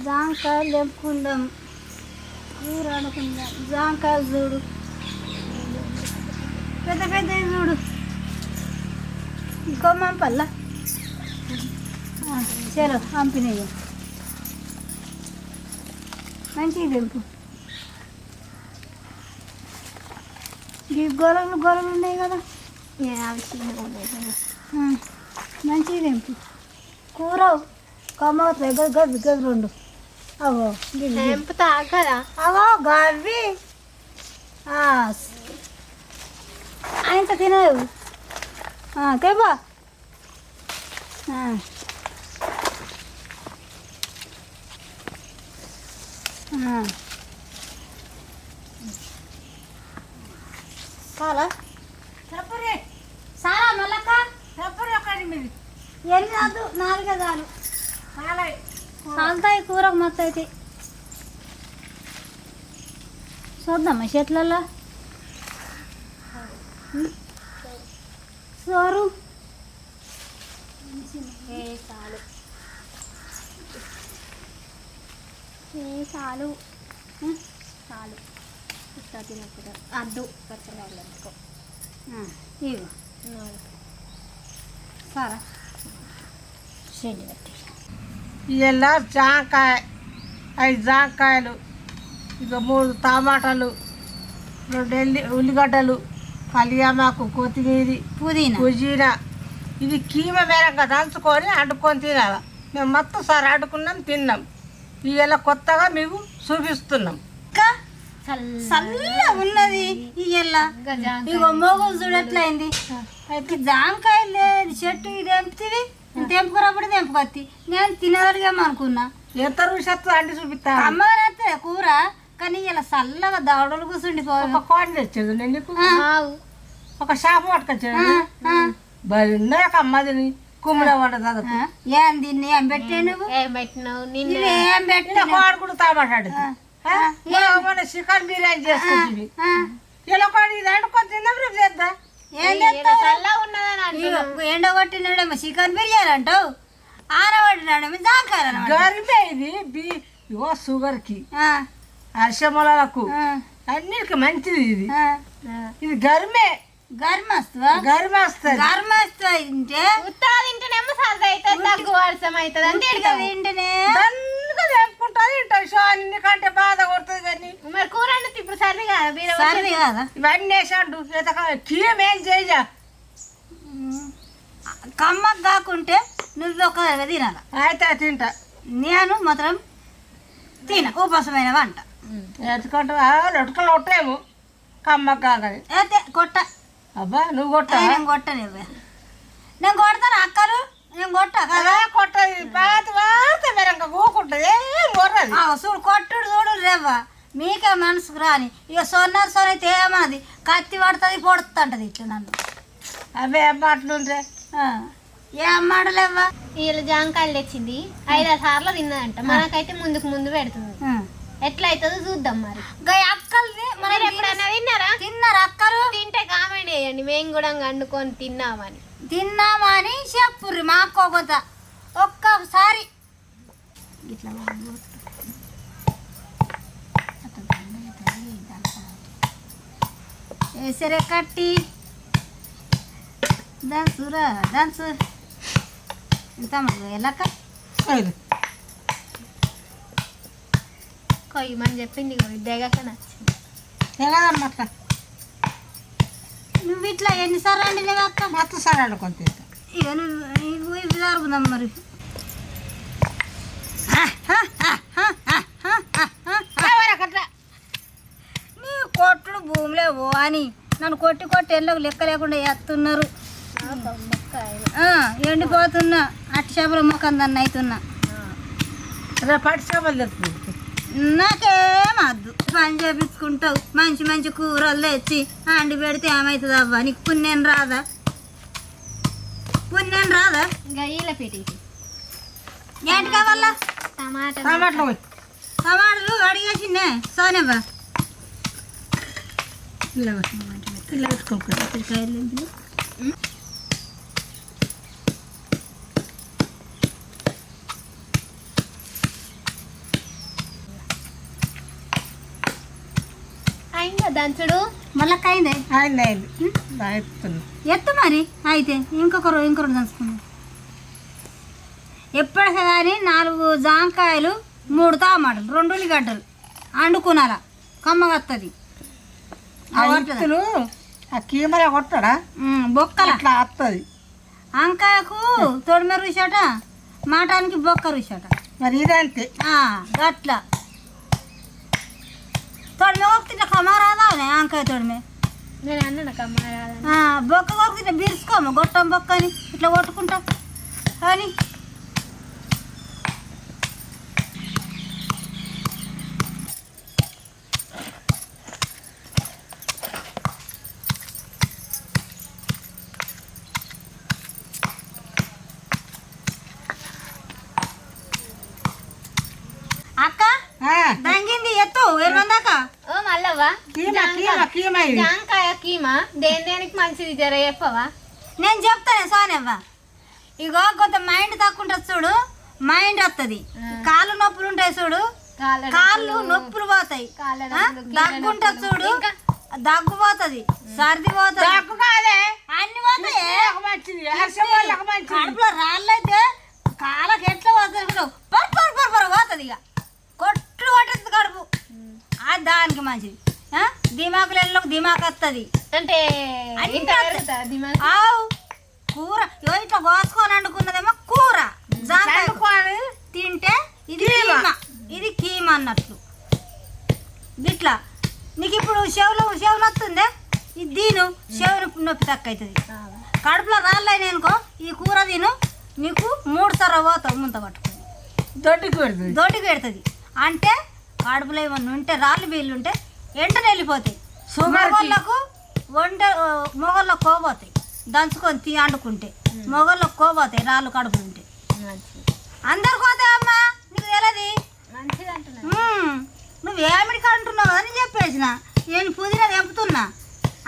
జాంకాయలు తెంపుకుందాం. కూర అనుకుందాం. జాంకాయలు చూడు. పెద్ద పెద్ద చూడు. ఇంకొమ్మ పల్ల చలో పంపినాయి మంచిగా తెంపు. ఈ గొర్రెలు గొర్రెలు ఉన్నాయి కదా. మంచిగా తెంపు. కూర కమ్మ గది గది గది రెండు అవో. తెంపుతా కదా అవో గవి ఆయన తినవు తెబా చాలా? చెప్పరే సారా మల్లక్క చెప్పరే ఒక ఎనిమిది ఎనిమిది నాలుగే చాలు చాలుతాయి కూరకు మొత్తం అయితే చూద్దామా చెట్లలో సోరు. చాలు. ఏ చాలు. చాలు. ఇట్లా తినప్పుడు అద్దు. పచ్చడి అనుకో ఆ, ఇగో సారా. షెడ్ పెట్టి. ఇలా జాంకాయ ఐదు జాంకాయలు ఇక మూడు టమాటాలు రెండు ఎల్లి ఉల్లిగడ్డలు కలియామాకు కొత్తిమీర పుదీనా. పుదీనా. ఇది కీమ మేరంగా దంచుకొని అంటుకొని తినాలి. మేము మొత్తం సార్ అడుకున్నాం తిన్నాం. ఇలా కొత్తగా మీకు చూపిస్తున్నాం. ఇంకా చల్ల ఉన్నది ఇయ్యల్ల ఇగో మోగులు చూడట్లయింది అయితే జాంకాయలు లేదు చెట్టు ఇది తెంపుతుంది నేను తెంపుకున్నప్పుడు తెంపుకొత్తి. నేను తినగలిగాము అనుకున్నా. ఎంత రుషత్తు అంటి చూపిస్తా. అమ్మగారైతే కూర కానీ ఇలా చల్లగా దవడలు కూర్చుండిపో ఒక కోడి తెచ్చేది నేను నీకు ఒక షాప్ పట్టుకొచ్చాడు బలి ఉన్నాక అమ్మదిని వంట చదువు. ఏం దీన్ని? ఏం పెట్టే నువ్వు? ఏం పెట్టినావు? నిన్న. ఏం పెట్టే కోడి కూడా మన చికెన్ బిర్యానీ చేసుకుంటుంది ఇలా కోడి ఇది తిందాం రేపు చేద్దాం. ఎండగొట్టినాడేమో చికెన్ బిర్యానీ అంటావు. ఆనబడినాడేమో అనమాట గరిమే ఇది బి ఇగో షుగర్కి అరిసెమలకు అన్నిటికి మంచిది ఇది. ఇది గరిమే. గర్మస్తువా గరిమ వస్తుంది గర్మస్తు అంటే ఉత్తా తింటేనేమో సరదా అవుతుంది దగ్గు వర్షం అవుతుంది అంటే తింటేనే అన్నికంటే బాధ కొడుతుంది కానీ. మరి కూర అంటే ఇప్పుడు సర్ది కదా? బీర సరిది కదా? ఇవన్నీ వేసాడు కీయం ఏం చేయ కమ్మకు కాకుంటే నువ్వు ఒక తినాల? అయితే తింటా. నేను మాత్రం తిన ఉపాసమైన వంట. ఎత్తుకుంటా లొట్టుకలు కొట్టేము కమ్మ కాగని అయితే కొట్ట. అబ్బా నువ్వు కొట్ట నేను కొట్టలేవు నేను కొడతాను అక్కలు నేను కొట్ట కదా? కొట్టది. పాత చూడు కొట్టుడు చూడు రేవ్వ. మీకే మనసుకు రాని. ఇక సొన్నారు సొన అయితే ఏమన్నది కత్తి పడుతుంది పొడుతుంటది ఇట్లా నన్ను. అవే అట్లుంటే ఆ, ఏం మాడలేవ్వా వీళ్ళ జాంకాయలు తెచ్చింది. ఐదారు సార్లు తిన్నదంట. మనకైతే ముందుకు ముందు పెడుతుంది. ఎట్లా అవుతుందో చూద్దాం మరి. గా అక్కల్ని మనం మీరు ఎప్పుడైనా తిన్నారా? తిన్నారు అక్కలు? తింటే కామెంట్ చేయండి. మేము కూడా వండుకొని తిన్నామని. తిన్నామా అని చెప్పుర్రి మా అక్క ఒక్కసారి ఇట్లా వేసరే కట్టి. దంచురా దంచు ఎంత ఎలక ఇది. కొయ్యమని చెప్పింది దిగక నచ్చింది. తెగదమ్మ అట్లా నువ్వు ఇట్లా ఎన్నిసార్లు వండినవి అక్క? మొత్తం సరే అనుకొని తింటా. ఇక నువ్వు నువ్వు ఇవి జరుగుదాం మరి అట్లా నీ కొట్టుడు భూమిలో పో అని నన్ను కొట్టి కొట్టి ఎల్లకు లెక్క లేకుండా ఎత్తున్నారు? ఆ, ఎండిపోతున్నా. అట్టి చేపల ముఖం దాన్ని అవుతున్నా పట్టి చేపలు తెస్తుంది నాకేం వద్దు. పని చేపించుకుంటావు. మంచి మంచి కూరలు తెచ్చి అండి పెడితే ఏమవుతుంది అవ్వ? నీకు పుణ్యం రాదా? పుణ్యం రాదా? వీళ్ళ పెట్టి ఏంటి కావాలా? టమాటా టమాటాలు అడిగేసిందే. సోనవ్వ. దంచడు? ఎత్తు మరి. అయితే ఇంకొకరు ఇంకొకరు దంచుకుంది. రోజు ఎప్పటికీ కానీ నాలుగు జాంకాయలు మూడు తామాటలు రెండు ఉల్లిగడ్డలు అండుకునాల. కమ్మగత్తది. ఆ ఇత్తులు ఆ కీమల కొట్టడా? బొక్కల. అట్లా వస్తుంది వంకాయకు తొడిమె రుషట మాటానికి బొక్క రుషట మరి ఇదంతే ఆ, గట్ల. తొడిమె కొడుతుంటే కమారాదా వంకాయ తొడిమె నేను అన్నాను కమ్మ రాదని ఆ, బొక్క కొడుతుంటే బిరుసుకోము గొట్టం బొక్క అని ఇట్లా కొట్టుకుంటా. కానీ అక్క ఆ, దంగింది ఎత్తు ఎరువందాక ఓ మల్లవ్వ కీమ కీమ ఇది జాంకాయ కీమా? దేని దేనికి మంచిది జర చెప్పవా? నేను చెప్తానే సోనవ్వ. ఇగో కొంత మైండ్ తక్కువ ఉంటుంది చూడు మైండ్ వస్తుంది కాళ్ళు నొప్పులు ఉంటాయి చూడు కాళ్ళ నొప్పులు. పోతాయి. దగ్గుంటది నొప్పులు. చూడు? దగ్గు పోతుంది సర్ది పోతుంది. కాదే? అన్ని పోతాయి? కడుపులో రాళ్ళైతే కాళ్ళకి ఎట్లా పోతుంది పర్ పర్ పర్ పర్ పోతుంది ఇక కొట్లు కొట్టేస్తుంది కడుపు. అది దానికి మంచిది. ఆ? దిమాకులు ఎల్లకు దిమాకు వస్తుంది అంటే ఆవు. కూర. ఇట్లా కోసుకొని వండుకున్నదేమో కూర. తింటే ఇది ఇది కీమ అన్నట్లు ఇట్లా నీకు ఇప్పుడు చెవులు చెవు నొత్తుందే ఇది దీను చెవు నొప్పి తక్కువ అవుతుంది కడుపులో రాళ్ళైన అనుకో ఈ కూర తిను. నీకు మూడు సర్ర పోతావు ముంత పట్టుకొని. దొడ్డికి పెడుతుంది. దొడ్డికి పెడుతుంది. అంటే కడుపులో ఏమన్నా ఉంటే రాళ్ళు బీళ్ళు ఉంటే వెంటనే వెళ్ళిపోతాయి. మొగళ్ళకు వంట మొగళ్ళకు కోపోతాయి దంచుకొని తీ అండుకుంటే. మొగళ్ళకు కోపోతాయి రాళ్ళు కడుపులు ఉంటే. అందరు పోతాయమ్మా నీకు తెలియదు మంచిది అంటున్నా మ్మ్. నువ్వు ఏమిడికి అంటున్నావు అని చెప్పేసిన. నేను పుదీనా తెంపుతున్నా.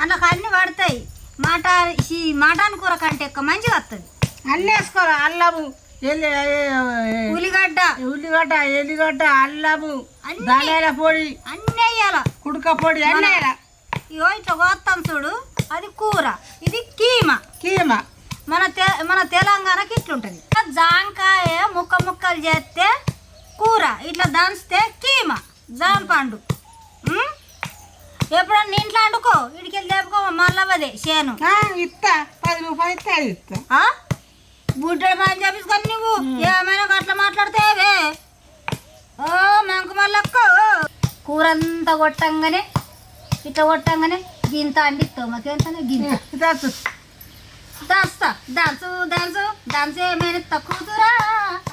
అందులోకి అన్ని పడతాయి. మాట ఈ మాటాన్ కూర కంటే ఎక్కువ మంచిగా వస్తుంది అన్నీ వేసుకోరా అల్లము. ఉల్లిగడ్డ. ఉల్లిగడ్డ ఎల్లిగడ్డ అల్లము. ధనియాల పొడి అన్నీ వేయాల? కుడక పొడి అన్నీ వేయాల. ఇగో ఇట్లా కోస్తాం చూడు అది కూర. ఇది కీమ. కీమ. మన తె మన తెలంగాణకి ఇట్లుంటుంది. జాంకాయ ముక్క ముక్కలు చేస్తే కూర ఇట్లా దంచితే కీమ జాంపండు? ఎప్పుడన్నా ఇంట్లో వండుకో ఇడికి వెళ్ళి తెప్పుకో మళ్ళవదే చేను ఇస్తా పది రూపాయలు ఇస్తా అది ఇస్తా? బుడ్డడి పని చేపించుకొని నువ్వు. ఏమైనా అట్లా మాట్లాడితేవే ఓ మంకు మల్లక్క కూర అంతా కొట్టంగానే ఇట్లా కొట్టంగానే గింత అండిస్తావు. మాకెంతనే గింత? ఇదొద్దు. దాస్తా. డాన్సు డాన్సు డాన్స్ ఏమైనా తక్కువరా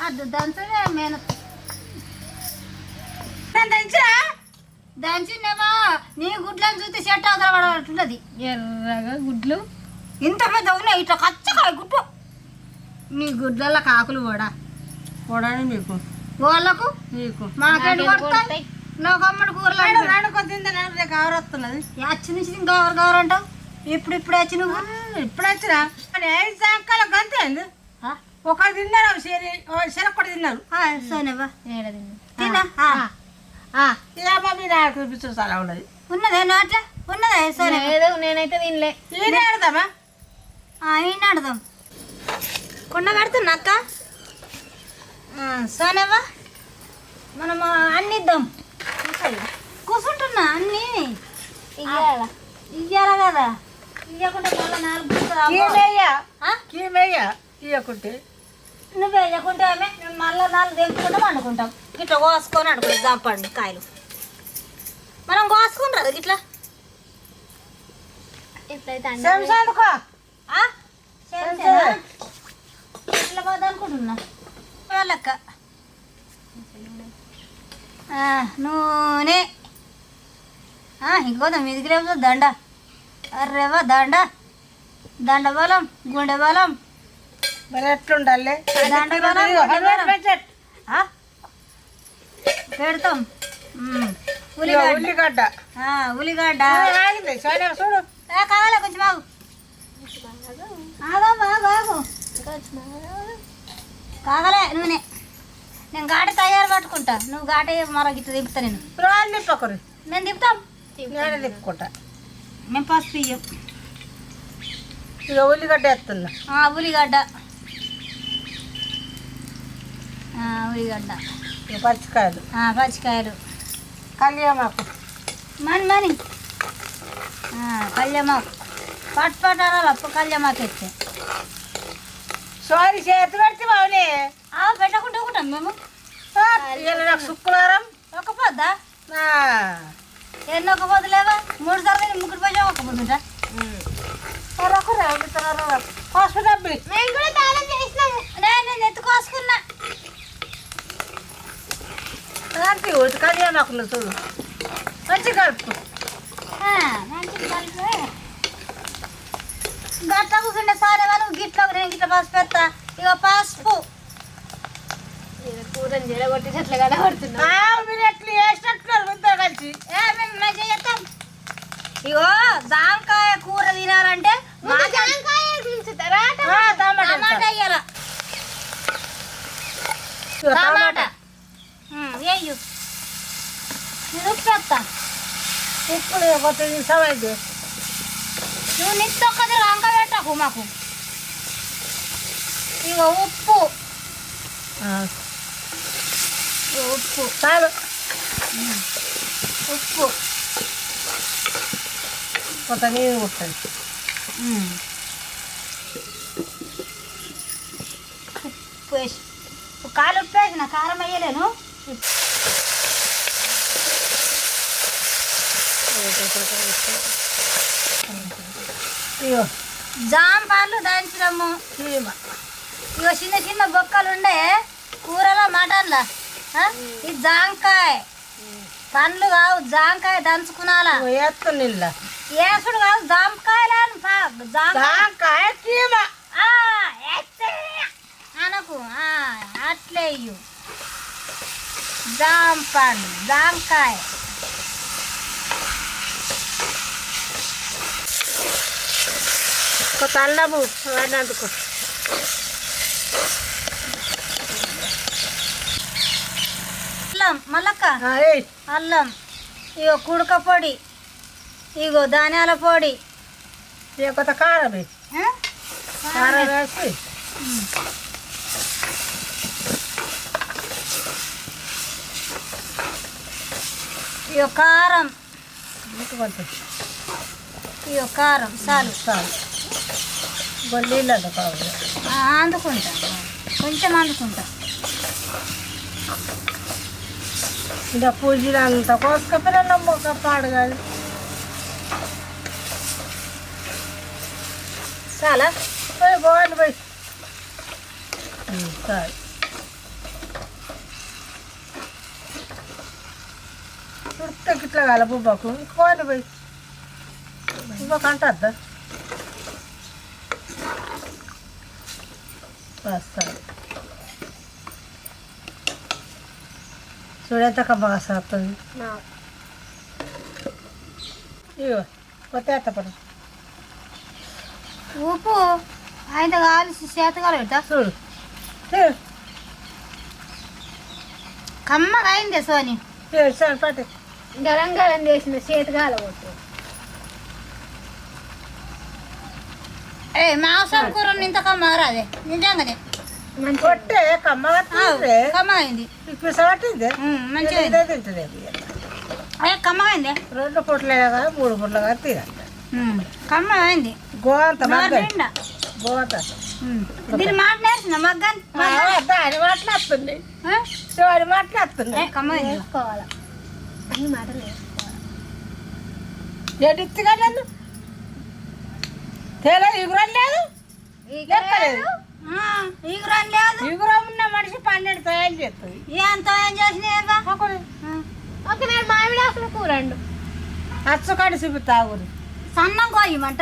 అద్దు డాన్స్ ఏమైనా తెచ్చిరా? డాన్సినేమో నీ గుడ్లను చూస్తే చెట్టు అవతల పడబడుతున్నది ఎర్రగా గుడ్లు. ఇంత పెద్ద ఉన్నాయి. ఇట్లా కచ్చకాయ గుడ్డు. నీ గుడ్లలో కాకులు కూడా. చూడండి మీకు. వాళ్ళకు? మీకు. మాకెండు నాకెందుకు కొడతాయి? నాకు అమ్మడి కూరలు నాకు కవర్ వస్తున్నది. వచ్చి నుంచి ఇంకా ఎవరు కావరు అంటావు? ఇప్పుడు ఇప్పుడు వచ్చి నువ్వు? ఇప్పుడు వచ్చినా? ఐదు సాయంకాలం గంతే అయింది. ఆ? ఒకరు తిన్నారు సరే శరొక్కటి తిన్నారు. ఆ, సోనేవా తిన్నా తిన్నా? ఆ. ఆ, ఇక మీద చూపించు చాలా ఉన్నది. ఉన్నదే అట్లా? ఉన్నదే సోనే ఏదో నేనైతే తినలే. ఈయన ఆడదామా? ఈయన అడదాం కొండ పెడుతున్నా అక్క. ఆ, సోనేవా మనం అన్ని ఇద్దాం కూర్చుంటున్నా అన్ని. ఇయ్యాల? ఇయ్యాల కదా? ఇయ్యకుండా మళ్ళీ నాలుగు ఇవ్వకుంటే నువ్వు వేయకుంటే ఆమె మేము మళ్ళీ నాలుగు తెంపుకుంటాం వండుకుంటాం. ఇట్లా కోసుకొని అడుగుతాం. జాంపండి కాయలు. మనం కోసుకుని రాదు ఇట్లా? ఇట్లయితే ఇట్లా పోదాం అనుకుంటున్నా? వాళ్ళక్క ఆ, నూనె. ఆ, ఇంకోదాం దండ. అర్రేవా దండ. దండ బలం గుండె బలం. మరి ఎట్లుండాలి? దండ బలం? పెడతాం. ఉమ్. ఉల్లిగడ్డ. ఉల్లిగడ్డ. చూడు. ఏ, కావాలా కొంచెం ఆగు. ఆగమ్మా ఆగు ఆగు. కాగలే నూనె. నేను గాడి తయారు పట్టుకుంటా. నువ్వు గాట మరో గిట్ట దింపుతా నేను. రాళ్ళు నిప్పకరు నేను నేను తిప్పుకుంటా. మేము పసుపు ఇయ్యం. ఇక ఉల్లిగడ్డ వేస్తున్నా ఉల్లిగడ్డ. ఉల్లిగడ్డ. పచ్చికాయలు. పచ్చికాయలు. కళ్యామాకు. మని మని. కళ్యామాకు. పట్టు పట్టు అనాలి కళ్యామాకు ఎత్తే. సారీ చేతి పెడితే బావులే ఆ, పెట్టకుండా ఒకటాం మేము ఇవాళ నాకు శుక్రవారం ఒక పొద్దా ఆ. ఎన్ని ఒక పొద్దు లేవా మూడు సార్లు ముగ్గురు పోయి ఒక పొద్దుంటా రకు రా, ఉల్లితనాలు రా. పసుపు డబ్బి మేము కూడా దానం చేసినాము నేను నేను ఎత్తుకోసుకున్నా అలాంటి ఒకటి కళ్యామాకులు చూడు మంచి కలుపు ఆ, మంచిగా కలిపి. గట్ల కూర్చుంటే సారే వాళ్ళు గిట్ల నేను గిట్ల పసుపు ఎత్తా ఇక పసుపు కూరని జడగొట్టేటట్లు మీరు ఎట్లా వేసినట్టున్నారు ముద్ద కలిసి. ఏ, మేము మంచిగా చేస్తాం. ఇగో జాంకాయ కూర తినాలంటే ముందు ఉంచుతారా ఆ, టమాటా. ఇగో టమాటా. వేయు నేను ఉప్పు వేస్తా. నువ్వు నిత్య ఒక్కది పెట్టకు మాకు. ఇగో ఉప్పు. ఉప్పు. చాలు. ఉప్పు. కొత్త నీళ్ళు ఉంటుంది ఉప్పు వేసి కాలు ఉప్పు వేసిన కారం వేయలేను. ఇగో. జామ పాలు దంచడము ఇగో చిన్న చిన్న బొక్కలు ఉండే కూరలో మటన్లా? ఇది జాంకాయ. పండ్లు కావు జాంకాయ దంచుకునాలా? నీళ్ళ ఏసుడు కాదు జామకాయలు ఆ, ఎత్తే. అనకు ఆ, అట్లే జామ పండు జామకాయ కొత్త అల్లము వాడినందుకు అల్లం మల్లక్క అల్లం ఇగో కుడక పొడి ఇగో ధనియాల పొడి. ఇక కొత్త కారం వేసి? కారం వేసి. ఇగో కారం. ఇంక కారం చాలు. చాలు. నీళ్ళు కావాలి. ఆ, అందుకుంటా. కొంచెం అందుకుంటా. ఇంకా పూజలు అంతా కోసుకపోయినా మొక్క పాడు కాదు. చాలా. పోయి బాగుంది పోయి. చాలు. చుట్టూ ఇట్లా కాల బుబ్బకు. ఇంకోని పోయి. బుబ్బకు అంటద్దా? వస్తాను చూడేంత బాగా సాగుతుంది ఇగో కొత్త ఎత్తపడు ఉప్పు ఆయన కాల్చి చేతకాలు పెడతా చూడు. కమ్మగా అయింది సోని పట్టు గరం గరం చేసిన చేతికాల కొట్టు ఏ మాంసం కూర ఇంత కమ్మగా రాదే. నిజంగానే. కొట్టే కమ్మగా అయింది. ఇప్పుడు ఉమ్, మంచిగా ఇదే తింటుంది కమ్మగా అయింది? రెండు పుట్లే కదా మూడు పుట్ల కదా తినాలి అయింది. గోంత. గోంత. దీని మాట నేర్చిన మగ్గన్ దాని మాట్లాడుతుంది శివాడి మాట్లాడుతుంది వేసుకోవాలా అన్ని మాటలు వేసుకోవాలి ఎడిత్తి కదండి తేలా ఇగురం లేదు? లెక్కలేదు. ఆ, ఈగురం లేదు. ఇగురం ఉన్న మనిషి పన్నెండు తయారు చేస్తుంది. ఎంత ఏం చేసినా ఒకనాడు మామిడి ఆకులు కూరండు. అచ్చకాడి చూపిస్తాగురు సన్నం కోయమంట.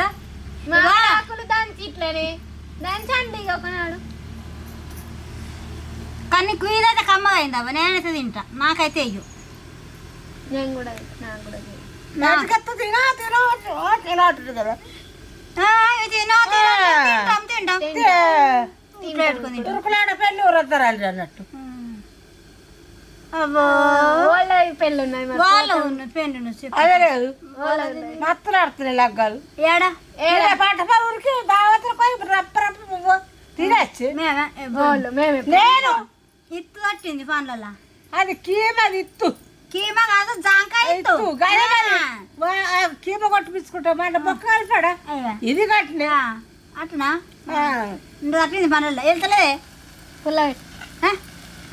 ఆకులు దంచి ఇట్లనే దంచండి ఇక ఒకనాడు. కానీ కుయ్యదైతే కమ్మగా అయిందవ్వ నేనైతే తింటా. నాకైతే అయ్యు నేను కూడా నాకు కూడా తినా. తినా తినట్టు కదా. తురుకులాడ పెళ్ళి ఉరద్దరాలి అన్నట్టు. పెళ్ళి ఉన్నది మరి వాళ్ళ ఉన్న పెండు చెప్పు. అదే లేదు. మత్తులు ఆడుతున్నాయి లగ్గాలు. ఏడా? ఇలా పంట పొలాలకి దావతలు పోయి రప్ప రప్ప తినచ్చు. నేను? ఇత్తు కట్టింది పండ్లలో అది కీమ అది ఇత్తు. కీమ కాదు జాంకాయ ఇత్తు. గదే మరి. వా- ఆ కీమ కొట్టిపించుకుంటాం మన బొక్క కలిపాడా? అయ్యా. ఇది కట్టిన. ఆ, అట్నా? నువ్వు కట్టింది పండ్లలో వెళ్తలే. పుల్ల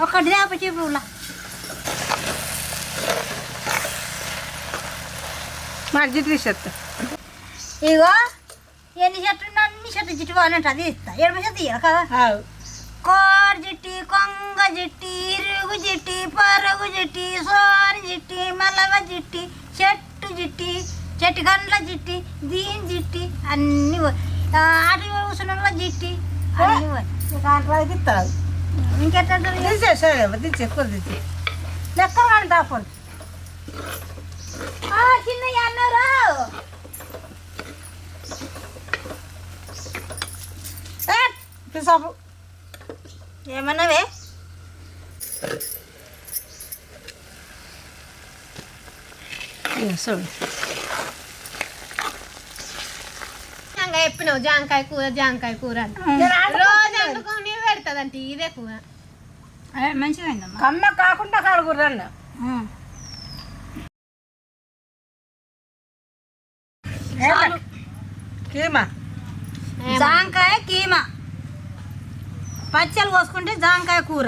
ఒక్కటి దాప జిడ్డు చెత్త ఇగో ఎన్ని చెట్లు ఉన్నా అన్ని చెట్లు జిట్టు పోవాలంటే అది ఇస్తా. ఎడమ చెట్టు ఇయ్యాలి కదా. కోడి జిట్టి కొంగ జిట్టి ఇరుగు జిట్టి పరుగు జిట్టి సోని జిట్టి మలవ జిట్టి చెట్టు జిట్టి చెట్టు గండ్ల జిట్టి దీని జిట్టి అన్ని పోయి. ఆ, అటు కూర్చున్న జిట్టి ఇంకెట్లా సరే ఎక్కువ దించే లెక్క కానీ దాపడు చిన్న అన్నారు పిసాపు. ఏమన్నావే? చూడు జాంకాయ చెప్పినావు జాంకాయ కూర జాంకాయ కూర అని రోజు వండుకొని పెడతాదంట ఇదే కూర. మంచిగా అయిందమ్మా. కమ్మ కాకుండా కడుగురన్న కీమా? జాంకాయ కీమా. పచ్చలు పోసుకుంటే జాంకాయ కూర.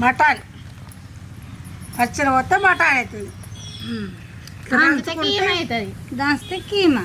మటాన్. పచ్చడి పోతే మటాన్ అవుతుంది. దాస్తే కీమా.